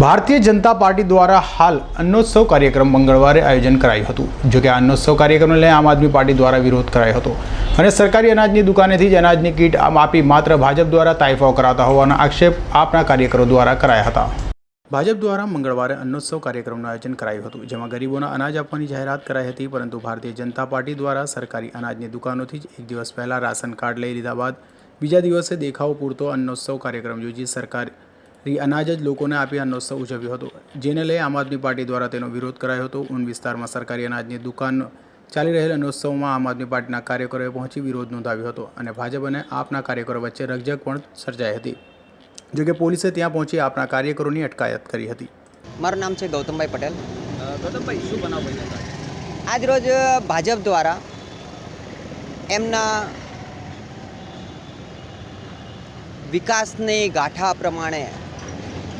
Bharatiya Janata party દ્વારા હાલ અન્નોત્સવ કાર્યક્રમ મંગળવારે આયોજન કરાયું હતું, જો કે આ અન્નોત્સવ કાર્યક્રમને લઈ આમ આદમી પાર્ટી દ્વારા વિરોધ કરાયો હતો. અને સરકારી અનાજની દુકાનેથી જ અનાજની કીટ આપી માત્ર ભાજપ દ્વારા તાઇફાઓ કરાતા હોવાના આક્ષેપ આપના કાર્યકરો દ્વારા કરાયા હતા. ભાજપ દ્વારા મંગળવારે અન્નોત્સવ કાર્યક્રમનું આયોજન કરાયું હતું, જેમાં ગરીબોના અનાજ આપવાની જાહેરાત કરાઈ હતી, પરંતુ ભારતીય જનતા પાર્ટી દ્વારા સરકારી અનાજની દુકાનોથી જ એક દિવસ પહેલાં રાશન કાર્ડ લઈ લીધા બાદ બીજા દિવસે દેખાવ પૂરતો અન્નોત્સવ કાર્યક્રમ યોજી સરકારી અનાજ જ લોકોને આપી અન્નોત્સવ ઉજવ્યો હતો. જેને લઈ આમ આદમી પાર્ટી દ્વારા તેનો વિરોધ કરાયો હતો. ઊન વિસ્તારમાં સરકારી અનાજની દુકાન ચાલી રહેલ અન્નોત્સવમાં આમ આદમી પાર્ટીના કાર્યકરોએ પહોંચી વિરોધ નોંધાવ્યો હતો અને ભાજપ અને આપના કાર્યકરો વચ્ચે રકઝક પણ સર્જાઈ હતી. જોકે પોલીસે ત્યાં પહોંચી આપના કાર્યકરોની અટકાયત કરી હતી. મારું નામ છે ગૌતમભાઈ પટેલ. ગૌતમભાઈ શું બનાવ આજ રોજ આજરોજ ભાજપ દ્વારા એમના વિકાસની ગાથા પ્રમાણે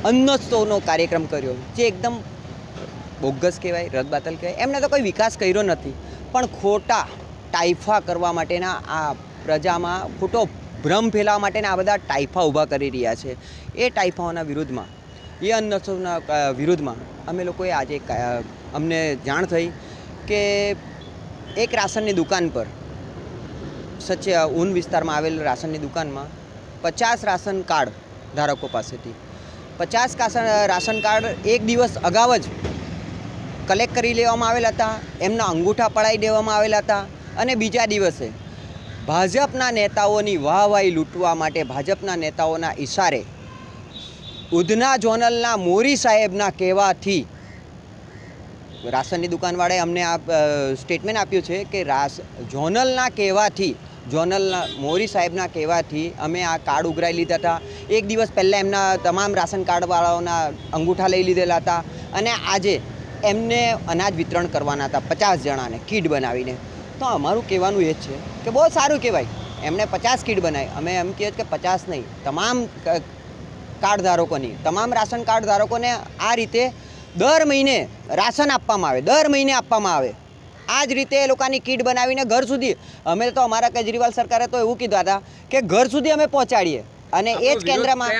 અન્નોત્સવનો કાર્યક્રમ કર્યો, જે એકદમ બોગસ કહેવાય રદબાતલ કહેવાય. એમને તો કોઈ વિકાસ કર્યો નથી. પણ ખોટા ટાઈફા કરવા માટેના આ પ્રજામાં ખોટો ભ્રમ ફેલાવવા માટેના આ બધા ટાઈફા ઊભા કરી રહ્યા છે. એ ટાઈફાઓના વિરુદ્ધમાં, એ અન્નોત્સવના વિરુદ્ધમાં અમે લોકોએ આજે અમને જાણ થઈ કે એક રાશનની દુકાન પર, સચ્ચે ઊન વિસ્તારમાં આવેલ રાશનની દુકાનમાં પચાસ રાશન કાર્ડ ધારકો પાસેથી પચાસ રાશન કાર્ડ એક દિવસ અગાઉ જ કલેક્ટ કરી લેવામાં આવેલા હતા. એમના અંગૂઠા પડાવી દેવામાં આવેલા હતા. અને બીજા દિવસે ભાજપના નેતાઓની વાહવાહી લૂંટવા માટે ભાજપના નેતાઓના ઈશારે ઉધના જોનલના મોરી સાહેબના કહેવાથી રાશનની દુકાનવાળાએ અમને આ સ્ટેટમેન્ટ આપ્યું છે કે રાસ જોનલના કહેવાથી જોનલના મોરી સાહેબના કહેવાથી અમે આ કાર્ડ ઉઘરાવી લીધા હતા. એક દિવસ પહેલાં એમના તમામ રાશન કાર્ડવાળાઓના અંગૂઠા લઈ લીધેલા હતા અને આજે એમને અનાજ વિતરણ કરવાના હતા પચાસ જણાને કીટ બનાવીને. તો અમારું કહેવાનું એ જ છે કે બહુ સારું કહેવાય. એમણે પચાસ કીટ બનાવી. અમે એમ કહીએ કે પચાસ નહીં, તમામ કાર્ડ ધારકોની તમામ રાશન કાર્ડ ધારકોને આ રીતે દર મહિને રાશન આપવામાં આવે, દર મહિને આપવામાં આવે. આ જ રીતે એ લોકોની કીટ બનાવીને ઘર સુધી અમે તો અમારા કેજરીવાલ સરકારે તો એવું કીધા હતા કે ઘર સુધી અમે પહોંચાડીએ. અને એ જ કેન્દ્રમાં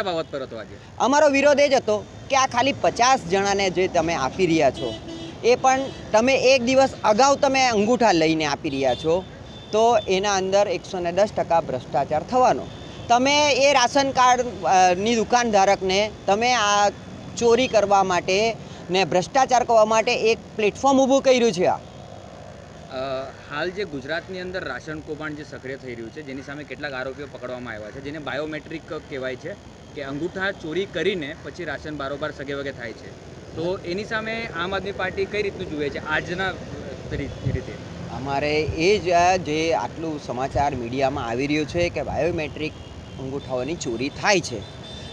અમારો વિરોધ એ જ હતો કે આ ખાલી પચાસ જણાને જે તમે આપી રહ્યા છો એ પણ તમે એક દિવસ અગાઉ તમે અંગૂઠા લઈને આપી રહ્યા છો તો એના અંદર એકસો ને દસ ટકા ભ્રષ્ટાચાર થવાનો. તમે એ રાશન કાર્ડની દુકાન ધારકને તમે આ ચોરી કરવા માટે ને ભ્રષ્ટાચાર કરવા માટે એક પ્લેટફોર્મ ઊભું કર્યું છે આ. હાલ જે ગુજરાતની અંદર રાશન કૌભાંડ જે સક્રિય થઈ રહ્યું છે, જેની સામે કેટલાક આરોપીઓ પકડવામાં આવ્યા છે, જેને બાયોમેટ્રિક કહેવાય છે કે અંગૂઠા ચોરી કરીને પછી રાશન બારોબાર સગે વગે થાય છે. તો એની સામે આમ આદમી પાર્ટી કઈ રીતનું જુએ છે આજના રીતે? અમારે એ જ જે આટલું સમાચાર મીડિયામાં આવી રહ્યું છે કે બાયોમેટ્રિક અંગૂઠાઓની ચોરી થાય છે.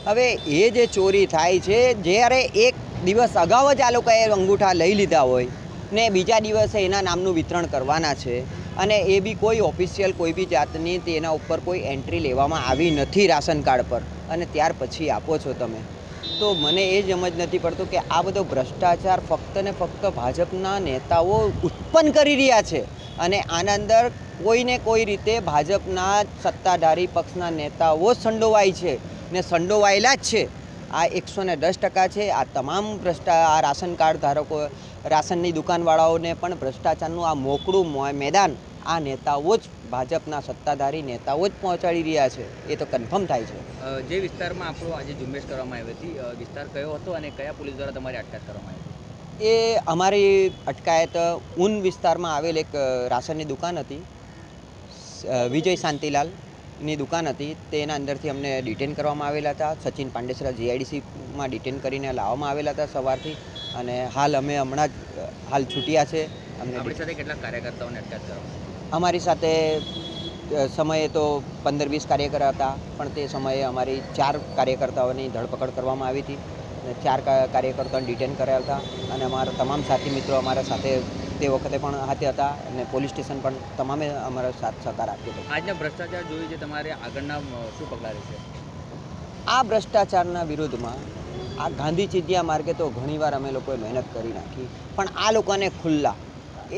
હવે એ જે ચોરી થાય છે, જ્યારે એક દિવસ અગાઉ જ આ લોકોએ અંગૂઠા લઈ લીધા હોય ને બીજા દિવસે એના નામનું વિતરણ કરવાના છે. અને એ બી કોઈ ઓફિશિયલ કોઈ બી જાતની તેના ઉપર કોઈ એન્ટ્રી લેવામાં આવી નથી રાશન કાર્ડ પર. અને ત્યાર પછી આપો છો તમે. તો મને એ જ સમજ નથી પડતું કે આ બધો ભ્રષ્ટાચાર ફક્ત ને ફક્ત ભાજપના નેતાઓ ઉત્પન્ન કરી રહ્યા છે. અને આના અંદર કોઈને કોઈ રીતે ભાજપના સત્તાધારી પક્ષના નેતાઓ સંડોવાય છે. ને સંડોવાયેલા જ છે. આ એકસો ને દસ ટકા છે. આ તમામ ભ્રષ્ટા આ રાશન કાર્ડ ધારકો રાશનની દુકાનવાળાઓને પણ ભ્રષ્ટાચારનું આ મોકળું મેદાન આ નેતાઓ જ ભાજપના સત્તાધારી નેતાઓ જ પહોંચાડી રહ્યા છે. એ તો કન્ફર્મ થાય છે. જે વિસ્તારમાં આપણો આજે ઝુંબેશ કરવામાં આવી હતી વિસ્તાર કયો હતો અને કયા પોલીસ દ્વારા તમારી અટકાયત કરવામાં આવી એ અમારી અટકાયત ઊન વિસ્તારમાં આવેલ એક રાશનની દુકાન હતી વિજય અ, શાંતિલાલની દુકાન હતી. તેના અંદરથી અમને ડિટેન કરવામાં આવેલા હતા. સચિન પાંડેસરા જીઆઈડીસીમાં ડિટેન કરીને લાવવામાં આવેલા હતા સવારથી. અને હાલ અમે હમણાં જ હાલ છૂટ્યા છે. અમને આપણી સાથે કેટલાક કાર્યકર્તાઓને અટકાયત કરવામાં અમારી સાથે સમયે તો પંદર વીસ કાર્યકર હતા. પણ તે સમયે અમારી ચાર કાર્યકર્તાઓની ધરપકડ કરવામાં આવી હતી. અને ચાર કાર્યકર્તાઓને ડિટેન કર્યા હતા. અને અમારા તમામ સાથી મિત્રો અમારા સાથે તે વખતે પણ હાથે હતા અને પોલીસ સ્ટેશન પણ તમામે અમારો સાથ સહકાર આપ્યો હતો. આજના ભ્રષ્ટાચાર જોઈ છે તમારે આગળના શું પગલાં રહેશે? આ ભ્રષ્ટાચારના વિરુદ્ધમાં આ ગાંધી ચિંધ્યા માર્ગે તો ઘણીવાર અમે લોકોએ મહેનત કરી નાખી પણ આ લોકોને ખુલ્લા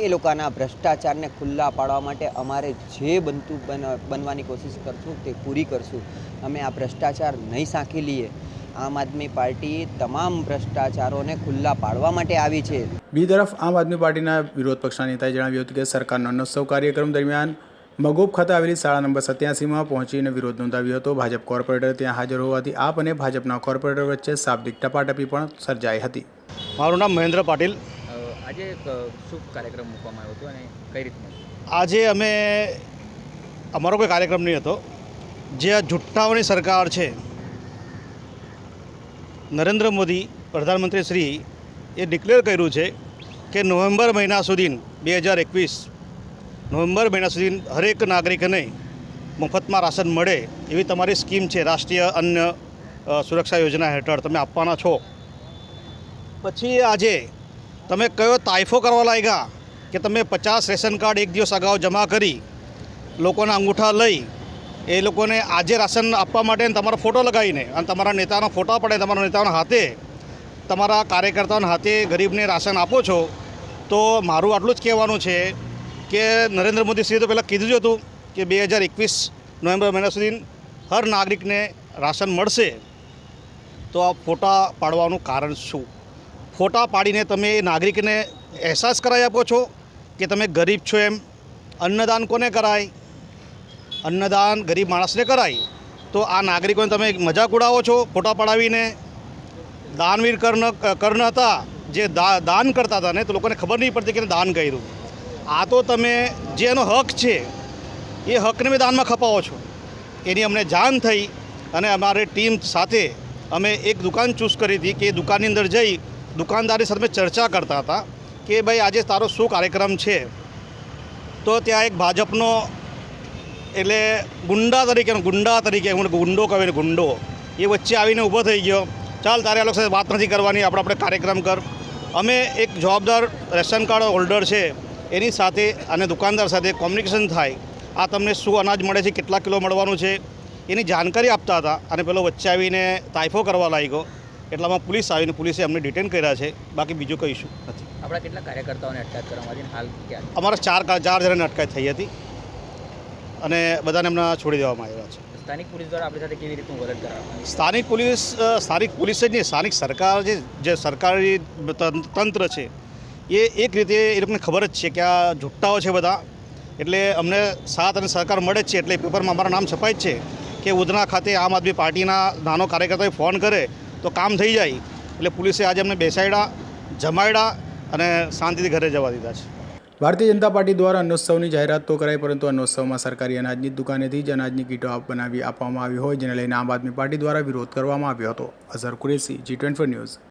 એ લોકોના ભ્રષ્ટાચારને ખુલ્લા પાડવા માટે અમારે જે બનતું બન બનવાની કોશિશ કરશું તે પૂરી કરશું. અમે આ ભ્રષ્ટાચાર નહીં સાંખી લઈએ. આમ આદમી પાર્ટી તમામ ભ્રષ્ટાચારોને ખુલ્લા પાડવા માટે આવી છે. બીજી તરફ આમ આદમી પાર્ટીના વિરોધ પક્ષના નેતાએ જણાવ્યું હતું કે સરકારનો અનોત્સવ કાર્યક્રમ દરમિયાન મગોબ ખાતે આવેલી શાળા નંબર સત્યાસીમાં પહોંચીને વિરોધ નોંધાવ્યો હતો. ભાજપ કોર્પોરેટર ત્યાં હાજર હોવાથી આપ અને ભાજપના કોર્પોરેટર વચ્ચે શાબ્દિક ટપાટપી પણ સર્જાઈ હતી. મારું નામ મહેન્દ્ર પાટીલ. આજે એક શુભ કાર્યક્રમ મૂકવામાં આવ્યો હતો અને કઈ રીતનું આજે અમે અમારો કોઈ કાર્યક્રમ નહીં હતો. જે આ જુઠ્ઠાઓની સરકાર છે નરેન્દ્ર મોદી પ્રધાનમંત્રી શ્રી એ ડિક્લેર કર્યું છે કે નવેમ્બર મહિના સુધી બે હજાર એકવીસ, નવેમ્બર મહિના સુધી હરેક નાગરિકને મફતમાં રાશન મળે એવી તમારી સ્કીમ છે, રાષ્ટ્રીય અન્ન સુરક્ષા યોજના હેઠળ તમે આપવાના છો. પછી આજે તમે કયો તાઇફો કરવા લાગ્યા કે તમે પચાસ રેશન કાર્ડ એક દિવસ અગાઉ જમા કરી, લોકોના અંગૂઠા લઈ એ લોકોને આજે રાશન આપવા માટે તમારો ફોટો લગાવીને અને તમારા નેતાનો ફોટા પડે, તમારા નેતાઓના હાથે, તમારા કાર્યકર્તાઓના હાથે ગરીબને રાશન આપો છો, તો મારું આટલું જ કહેવાનું છે કે નરેન્દ્ર મોદી શ્રીએ તો પહેલાં કીધું જ હતું કે બે હજાર એકવીસ નવેમ્બર મહિના સુધી હર નાગરિકને રાશન મળશે. તો આ ફોટા પાડવાનું કારણ શું? ફોટા પાડીને તમે નાગરિકને અહેસાસ કરાવી આપો છો કે તમે ગરીબ છો એમ? અન્નદાન કોને કરાય? અન્નદાન ગરીબ માણસને કરાય. તો આ નાગરિકોને તમે મજાક ઉડાવો છો, ફોટા પડાવીને. દાનવીર કર્ણ કર્ણ હતા, જે દા- દાન કરતા હતા ને, તો લોકોને ખબર નહીં પડતી કે દાન કર્યું. આ તો તમે, જે એનો હક છે, એ હકને બી દાનમાં ખપાવો છો. એની અમને જાણ થઈ અને અમારી ટીમ સાથે અમે એક દુકાન ચૂઝ કરી હતી કે એ દુકાનની અંદર જઈ દુકાનદારી સાથે ચર્ચા કરતા હતા કે ભાઈ આજે તારો શું કાર્યક્રમ છે? તો ત્યાં એક ભાજપનો એટલે ગુંડા તરીકે ગુંડા તરીકે હું ગુંડો કહે ને ગુંડો. એ વચ્ચે આવીને ઊભો થઈ ગયો. ચાલ તારે આ લોકો સાથે વાત નથી કરવાની આપણે આપણે કાર્યક્રમ કર. અમે એક જવાબદાર રેશન કાર્ડ હોલ્ડર છે એની સાથે અને દુકાનદાર સાથે કોમ્યુનિકેશન થાય. આ તમને શું અનાજ મળે છે કેટલા કિલો મળવાનું છે એની જાણકારી આપતા હતા. અને પેલો વચ્ચે આવીને તાઇફો કરવા લાગ્યો. એટલામાં પોલીસ આવીને પોલીસે અમને ડિટેન કર્યા છે. બાકી બીજું કહીશું નથી. આપણા કેટલા કાર્યકર્તાઓને અટકાયત કરવામાં આવી હાલ અમારા ચાર ચાર જણાની અટકાયત થઈ હતી. અને બધાને એમના છોડી દેવામાં આવ્યા છે. સ્થાનિક પોલીસ દ્વારા આપણી સાથે કેવી રીતનું વર્તન કરાવવામાં સ્થાનિક પોલીસ સ્થાનિક પોલીસ જ નહીં સ્થાનિક સરકાર જે જે સરકારી તંત્ર છે એ એક રીતે એ લોકોને ખબર જ છે કે આ જુઠ્ઠાઓ છે બધા. એટલે અમને સાથ અને સહકાર મળે જ છે એટલે પેપરમાં અમારા નામ છપાય જ છે કે ઉધના ખાતે આમ આદમી પાર્ટીના નાનો કાર્યકર્તાએ ફોન કરે તો કામ થઈ જાય. એટલે પોલીસે આજે અમને બેસાડ્યા જમાડ્યા અને શાંતિથી ઘરે જવા દીધા છે. ભારતીય જનતા પાર્ટી દ્વારા અન્નોત્સવની જાહેરાત તો કરાઈ, પરંતુ અન્નોત્સવમાં સરકારી અનાજની દુકાનેથી જ અનાજની કીટો બનાવી આપવામાં આવી હોય, જેને લઈને આમ આદમી પાર્ટી દ્વારા વિરોધ કરવામાં આવ્યો હતો. Azhar Qureshi ji twenty news